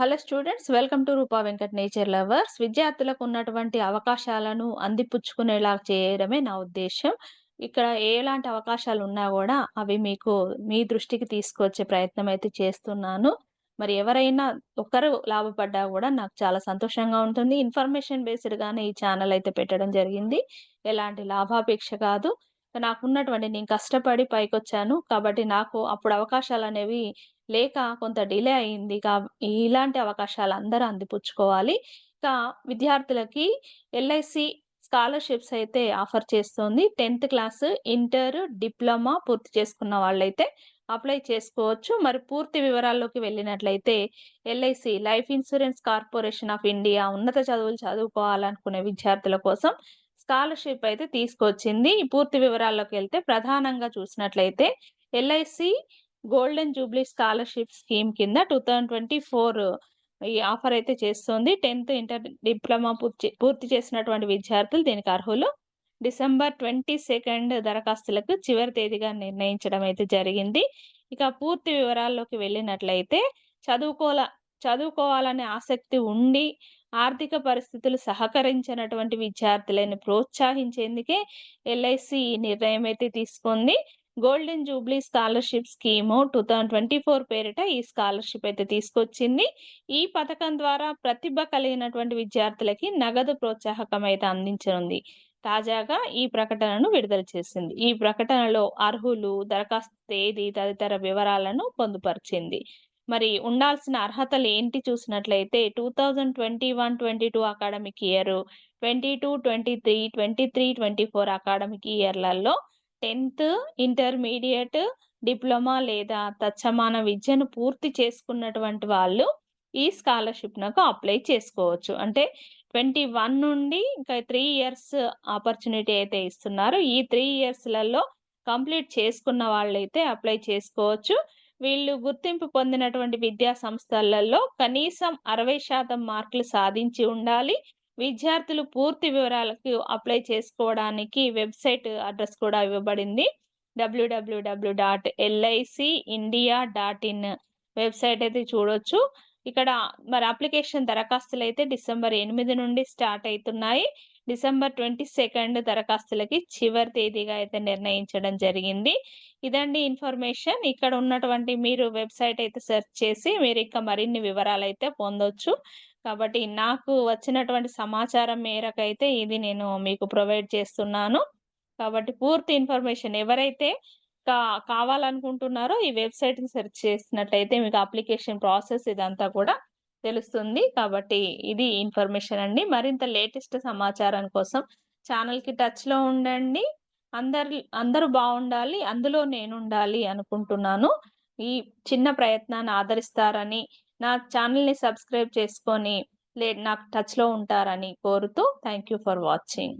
Hello students welcome to Rupa Venkat nature lovers విద్యార్థులకు ఉన్నటువంటి అవకాశాలను అందిపుచ్చుకునేలా చేయడమే నా ఉద్దేశం ఇక్కడ ఎలాంటి అవకాశాలు ఉన్నా కూడా అవి మీకు మీ దృష్టికి తీసుకొచ్చే ప్రయత్నం అయితే చేస్తున్నాను. మరి ఎవరైనా ఒకరు లాభపడ్డా కూడా నాకు చాలా సంతోషంగా ఉంటుంది. ఇన్ఫర్మేషన్ బేస్డ్గానే ఈ ఛానల్ అయితే పెట్టడం జరిగింది. ఎలాంటి లాభాపేక్ష కాదు. నాకున్నటువంటి నేను కష్టపడి పైకొచ్చాను. కాబట్టి నాకు అప్పుడు అవకాశాలు అనేవి లేక కొంత డిలే అయింది. కా ఇలాంటి అవకాశాలు అందరూ అందిపుచ్చుకోవాలి. ఇంకా విద్యార్థులకి ఎల్ఐసి స్కాలర్షిప్స్ అయితే ఆఫర్ చేస్తుంది. టెన్త్ క్లాస్ ఇంటర్ డిప్లొమా పూర్తి చేసుకున్న వాళ్ళైతే అప్లై చేసుకోవచ్చు. మరి పూర్తి వివరాల్లోకి వెళ్ళినట్లయితే LIC Life Insurance Corporation of India ఉన్నత చదువులు చదువుకోవాలనుకునే విద్యార్థుల కోసం స్కాలర్షిప్ అయితే తీసుకొచ్చింది. ఈ పూర్తి వివరాల్లోకి వెళ్తే ప్రధానంగా చూసినట్లయితే LIC golden jubilee scholarship scheme కింద టూ థౌజండ్ ట్వంటీ ఫోర్ ఈ ఆఫర్ అయితే చేస్తుంది. టెన్త్ ఇంటర్ డిప్లొమా పూర్తి పూర్తి చేసినటువంటి విద్యార్థులు దీనికి అర్హులు. డిసెంబర్ ట్వంటీ సెకండ్ దరఖాస్తులకు చివరి తేదీగా నిర్ణయించడం అయితే జరిగింది. ఇక పూర్తి వివరాల్లోకి వెళ్ళినట్లయితే చదువుకోల చదువుకోవాలనే ఆసక్తి ఉండి ఆర్థిక పరిస్థితులు సహకరించినటువంటి విద్యార్థులను ప్రోత్సహించేందుకే ఎల్ఐసి ఈ నిర్ణయం అయితే తీసుకుంది. Golden jubilee scholarship scheme two thousand twenty four పేరిట ఈ స్కాలర్షిప్ అయితే తీసుకొచ్చింది. ఈ పథకం ద్వారా ప్రతిభ కలిగినటువంటి విద్యార్థులకి నగదు ప్రోత్సాహకం అయితే అందించనుంది. తాజాగా ఈ ప్రకటనను విడుదల చేసింది. ఈ ప్రకటనలో అర్హులు దరఖాస్తు తేదీ తదితర వివరాలను పొందుపరిచింది. మరి ఉండాల్సిన అర్హతలు ఏంటి చూసినట్లయితే two thousand twenty one twenty two academic year twenty two twenty three twenty three twenty four academic ఇయర్లలో tenth intermediate diploma లేదా తత్సమాన విద్యను పూర్తి చేసుకున్నటువంటి వాళ్ళు ఈ స్కాలర్షిప్నకు అప్లై చేసుకోవచ్చు. అంటే ట్వంటీ వన్ నుండి ఇంకా త్రీ ఇయర్స్ ఆపర్చునిటీ అయితే ఇస్తున్నారు. ఈ త్రీ ఇయర్స్లలో కంప్లీట్ చేసుకున్న వాళ్ళైతే అప్లై చేసుకోవచ్చు. వీళ్ళు గుర్తింపు పొందినటువంటి విద్యా సంస్థలలో కనీసం అరవై శాతం మార్కులు సాధించి ఉండాలి. విద్యార్థులు పూర్తి వివరాలకు అప్లై చేసుకోవడానికి వెబ్సైట్ అడ్రస్ కూడా ఇవ్వబడింది. డబ్ల్యూడబ్ల్యూడబ్ల్యూ dot LIC India dot in website అయితే చూడొచ్చు. ఇక్కడ మరి అప్లికేషన్ దరఖాస్తులు అయితే డిసెంబర్ ఎనిమిది నుండి స్టార్ట్ అవుతున్నాయి. డిసెంబర్ ట్వంటీ సెకండ్ దరఖాస్తులకి చివరి తేదీగా అయితే నిర్ణయించడం జరిగింది. ఇదండి ఇన్ఫర్మేషన్. ఇక్కడ ఉన్నటువంటి మీరు వెబ్సైట్ అయితే సెర్చ్ చేసి మీరు ఇంకా మరిన్ని వివరాలు అయితే పొందొచ్చు. కాబట్టి నాకు వచ్చినటువంటి సమాచారం మేరకైతే ఇది నేను మీకు ప్రొవైడ్ చేస్తున్నాను. కాబట్టి పూర్తి ఇన్ఫర్మేషన్ ఎవరైతే కా కావాలనుకుంటున్నారో ఈ వెబ్సైట్ని సెర్చ్ చేసినట్టయితే మీకు అప్లికేషన్ ప్రాసెస్ ఇదంతా కూడా తెలుస్తుంది. కాబట్టి ఇది ఇన్ఫర్మేషన్ అండి. మరింత లేటెస్ట్ సమాచారం కోసం ఛానల్కి టచ్లో ఉండండి. అందరు అందరూ బాగుండాలి. అందులో నేను ఉండాలి అనుకుంటున్నాను. ఈ చిన్న ప్రయత్నాన్ని ఆదరిస్తారని నా ఛానల్ని సబ్స్క్రైబ్ చేసుకొని లే నాకు టచ్లో ఉంటారని కోరుతూ థ్యాంక్ యూ ఫర్ వాచింగ్.